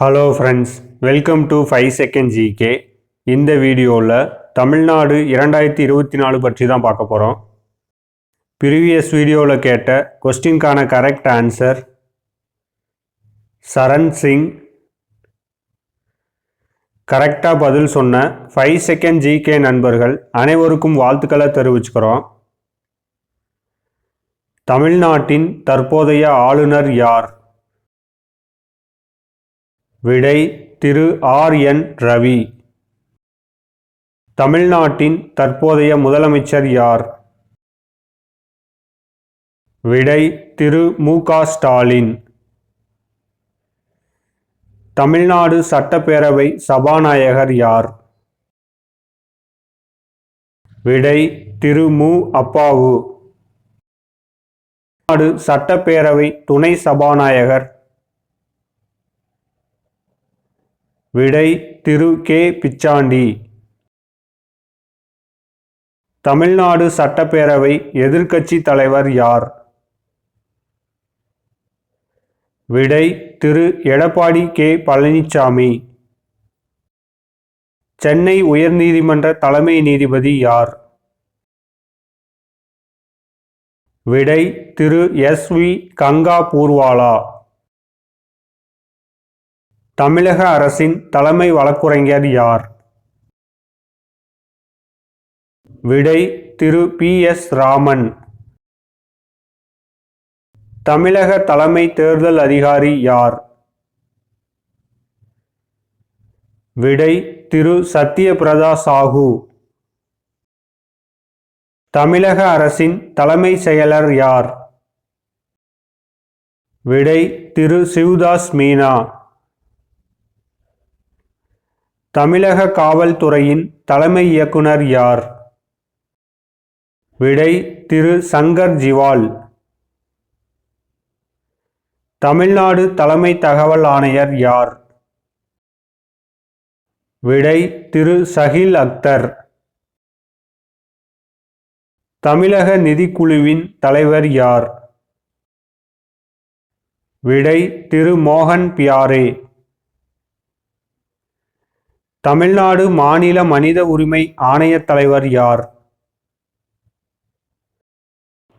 Hello friends welcome to five second GK இந்த வீடியோவில் தமிழ்நாடு இரண்டாயிரத்தி இருபத்தி நாலு பற்றி தான் பார்க்க போகிறோம் ப்ரீவியஸ் வீடியோவில் கேட்ட கொஸ்டின்கான கரெக்ட் ஆன்சர் சரண் சிங். கரெக்டாக பதில் சொன்ன ஃபைவ் செகண்ட் ஜிகே நண்பர்கள் அனைவருக்கும் வாழ்த்துக்களை தெரிவிச்சுக்கிறோம். தமிழ்நாட்டின் தற்போதைய ஆளுநர் யார்? விடை திரு ஆர் என் ரவி. தமிழ்நாட்டின் தற்போதைய முதலமைச்சர் யார்? விடை திரு மு க ஸ்டாலின். தமிழ்நாடு சட்டப்பேரவை சபாநாயகர் யார்? விடை திரு மு அப்பாவு. தமிழ்நாடு சட்டப்பேரவை துணை சபாநாயகர் விடை திரு கே. பிச்சாண்டி. தமிழ்நாடு சட்டப்பேரவை எதிர்க்கட்சி தலைவர் யார்? விடை திரு எடப்பாடி கே. பழனிசாமி சென்னை உயர்நீதிமன்ற தலைமை நீதிபதி யார்? விடை திரு எஸ் வி கங்கா பூர்வாலா. தமிழக அரசின் தலைமை வழக்குரைஞர் யார்? விடை திரு பி எஸ் ராமன். தமிழக தலைமை தேர்தல் அதிகாரி யார்? விடை திரு சத்யபிரதா சாஹூ. தமிழக அரசின் தலைமை செயலர் யார்? விடை திரு சிவ்தாஸ் மீனா. தமிழக காவல்துறையின் தலைமை இயக்குனர் யார்? விடை திரு. சங்கர் ஜிவால். தமிழ்நாடு தலைமை தகவல் ஆணையர் யார்? விடை திரு. சஹில் அக்தர். தமிழக நிதிக்குழுவின் தலைவர் யார்? விடை திரு. மோகன் பியாரே. தமிழ்நாடு மாநில மனித உரிமை ஆணையத் தலைவர் யார்?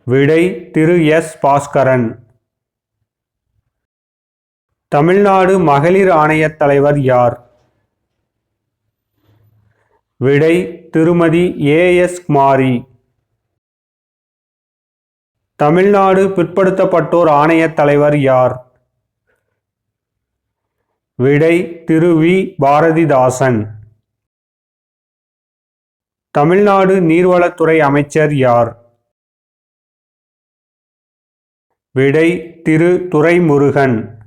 விடை திரு எஸ். பாஸ்கரன். தமிழ்நாடு மகளிர் ஆணையத் தலைவர் யார்? விடை திருமதி ஏ. எஸ். குமாரி. தமிழ்நாடு பிற்படுத்தப்பட்டோர் ஆணையத் தலைவர் யார்? விடை திரு வி. பாரதிதாசன். தமிழ்நாடு நீர்வளத்துறை அமைச்சர் யார்? விடை திரு துரைமுருகன்.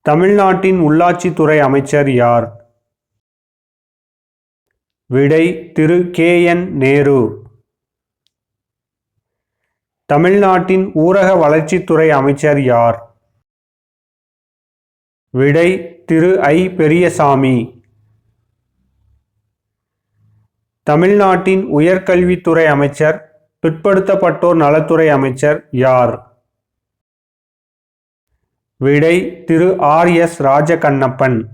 தமிழ்நாட்டின் உள்ளாட்சித்துறை அமைச்சர் யார்? விடை திரு கே. என். நேரு. தமிழ்நாட்டின் ஊரக வளர்ச்சித்துறை அமைச்சர் யார்? விடை திரு ஐ. பெரியசாமி. தமிழ்நாட்டின் உயர்கல்வித்துறை அமைச்சர் பிற்படுத்தப்பட்டோர் நலத்துறை அமைச்சர் யார்? விடை திரு ஆர். எஸ். ராஜகண்ணப்பன்.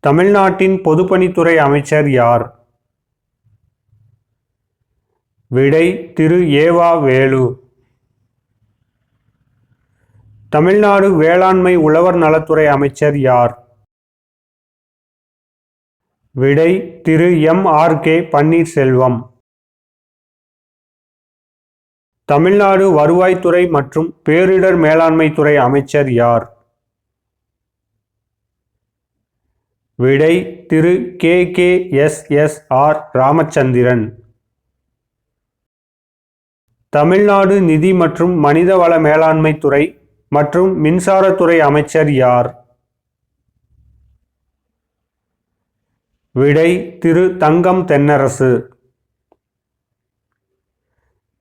தமிழ்நாட்டின் பொதுப்பணித்துறை அமைச்சர் யார்? விடை திரு ஏவா வேலு. தமிழ்நாடு வேளாண்மை உழவர் நலத்துறை அமைச்சர் யார்? விடை திரு. M. R. K. Panneerselvam. Tamil Nadu வருவாய்த்துறை மற்றும் பேரிடர் மேலாண்மை துறை அமைச்சர் யார்? விடை திரு. K. K. S. S. R. Ramachandran. Tamil Nadu நிதி மற்றும் மனிதவள மேலாண்மை துறை மற்றும் மின்சாரத்துறை அமைச்சர் யார்? விடை திரு தங்கம் தென்னரசு.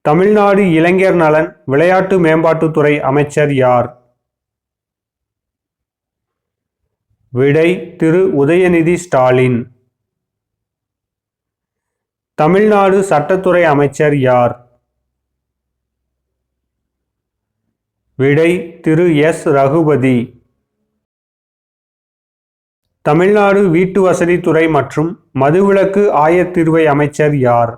தமிழ்நாடு இளைஞர் நலன் விளையாட்டு மேம்பாட்டுத்துறை அமைச்சர் யார்? விடை திரு உதயநிதி ஸ்டாலின். தமிழ்நாடு சட்டத்துறை அமைச்சர் யார்? விடை திரு எஸ். ரகுபதி. தமிழ்நாடு வீட்டு வசதித்துறை மற்றும் மதுவிலக்கு ஆயத்தீர்வை அமைச்சர் யார்?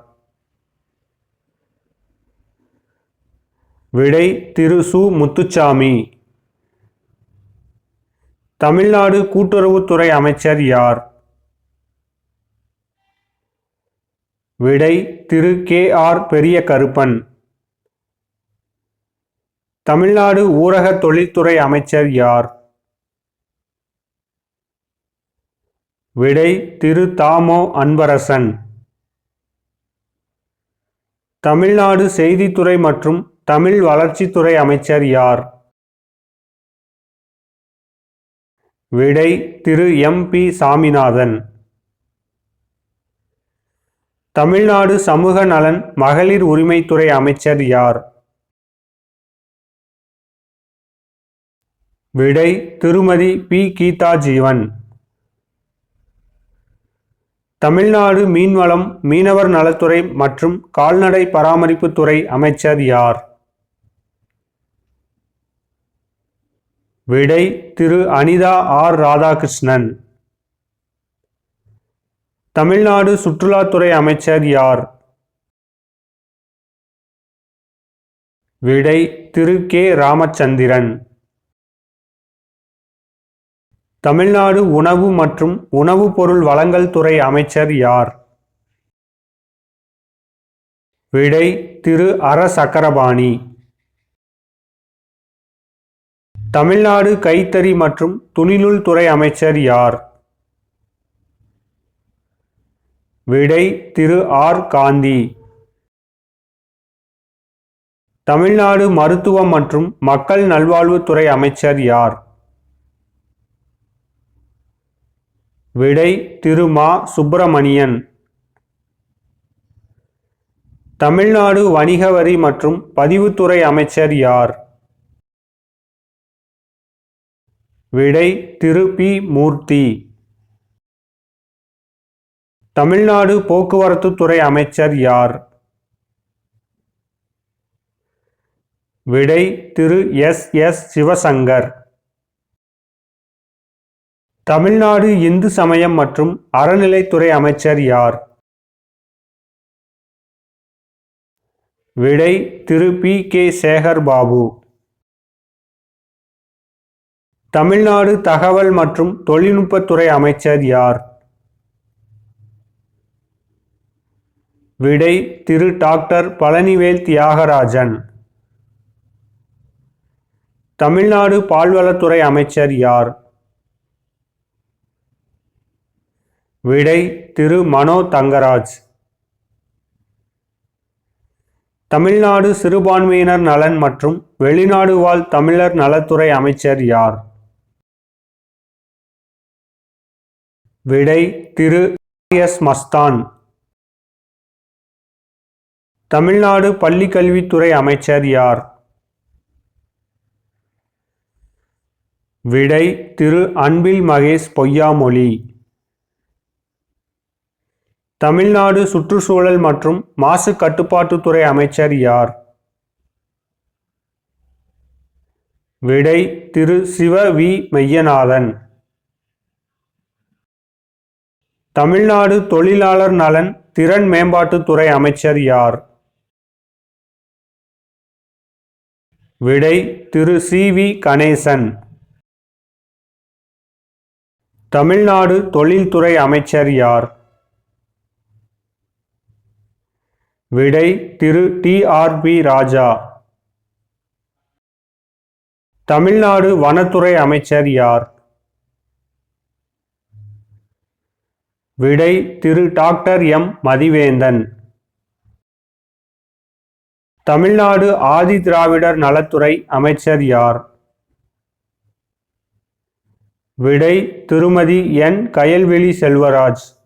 விடை திரு சு. முத்துச்சாமி. தமிழ்நாடு கூட்டுறவுத்துறை அமைச்சர் யார்? விடை திரு கே. ஆர். பெரிய கருப்பன் தமிழ்நாடு ஊரக தொழில்துறை அமைச்சர் யார்? விடை திரு. தாமோ அன்பரசன். தமிழ்நாடு செய்தித்துறை மற்றும் தமிழ் வளர்ச்சித்துறை அமைச்சர் யார்? விடை திரு. எம். பி. சாமிநாதன். தமிழ்நாடு சமூக நலன் மகளிர் உரிமைத்துறை அமைச்சர் யார்? விடை திருமதி பி. கீதா ஜீவன் தமிழ்நாடு மீன்வளம் மீனவர் நலத்துறை மற்றும் கால்நடை பராமரிப்புத்துறை அமைச்சர் யார்? விடை திரு. அனிதா ஆர். ராதாகிருஷ்ணன். தமிழ்நாடு சுற்றுலாத்துறை அமைச்சர் யார்? விடை திரு. கே. ராமச்சந்திரன். தமிழ்நாடு உணவு மற்றும் உணவுப் பொருள் வழங்கல் துறை அமைச்சர் யார்? விடை திரு அர. சக்கரபாணி. தமிழ்நாடு கைத்தறி மற்றும் துணிநூல் துறை அமைச்சர் யார்? விடை திரு ஆர். காந்தி. தமிழ்நாடு மருத்துவம் மற்றும் மக்கள் நல்வாழ்வுத்துறை அமைச்சர் யார்? விடை திரு மா சுப்பிரமணியன். தமிழ்நாடு வணிக வரி மற்றும் பதிவுத்துறை அமைச்சர் யார்? விடை திரு. பி. மூர்த்தி. தமிழ்நாடு போக்குவரத்து துறை அமைச்சர் யார்? விடை திரு. எஸ். எஸ். சிவசங்கர். தமிழ்நாடு இந்து சமயம் மற்றும் அறநிலைத்துறை அமைச்சர் யார்? விடை திரு. பி. கே. சேகர் பாபு. தமிழ்நாடு தகவல் மற்றும் தொழில்நுட்பத்துறை அமைச்சர் யார்? விடை திரு. டாக்டர். பழனிவேல் தியாகராஜன். தமிழ்நாடு பால்வளத்துறை அமைச்சர் யார்? விடை திரு மனோ தங்கராஜ். தமிழ்நாடு சிறுபான்மையினர் நலன் மற்றும் வெளிநாடு வாழ் தமிழர் நலத்துறை அமைச்சர் யார்? விடை திரு எஸ் மஸ்தான். தமிழ்நாடு பள்ளிக்கல்வித்துறை அமைச்சர் யார்? விடை திரு அன்பில் மகேஷ் பொய்யாமொழி. தமிழ்நாடு சுற்றுச்சூழல் மற்றும் மாசு கட்டுப்பாட்டுத்துறை அமைச்சர் யார்? விடை திரு சிவ வி. மெய்யநாதன். தமிழ்நாடு தொழிலாளர் நலன் திறன் மேம்பாட்டுத்துறை அமைச்சர் யார்? விடை திரு சி. வி. கணேசன். தமிழ்நாடு தொழில்துறை அமைச்சர் யார்? விடை திரு T R B Raja. Tamil Nadu வனத்துறை அமைச்சர் யார்? விடை திரு டாக்டர் எம் மதிவேந்தன். தமிழ்நாடு ஆதி திராவிடர் நலத்துறை அமைச்சர் யார்? விடை திருமதி என் கயல்வெளி செல்வராஜ்.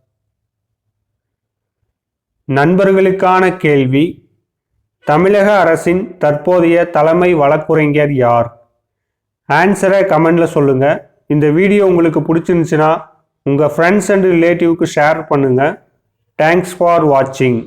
நண்பர்களுக்கான கேள்வி தமிழக அரசின் தற்போதைய தலைமை வழக்குரைஞர் யார்? ஆன்சரை கமெண்டில் சொல்லுங்கள் இந்த வீடியோ உங்களுக்கு பிடிச்சிருந்துச்சுன்னா உங்கள் ஃப்ரெண்ட்ஸ் அண்ட் ரிலேட்டிவ்க்கு ஷேர் பண்ணுங்கள் தேங்க்ஸ் ஃபார் வாட்சிங்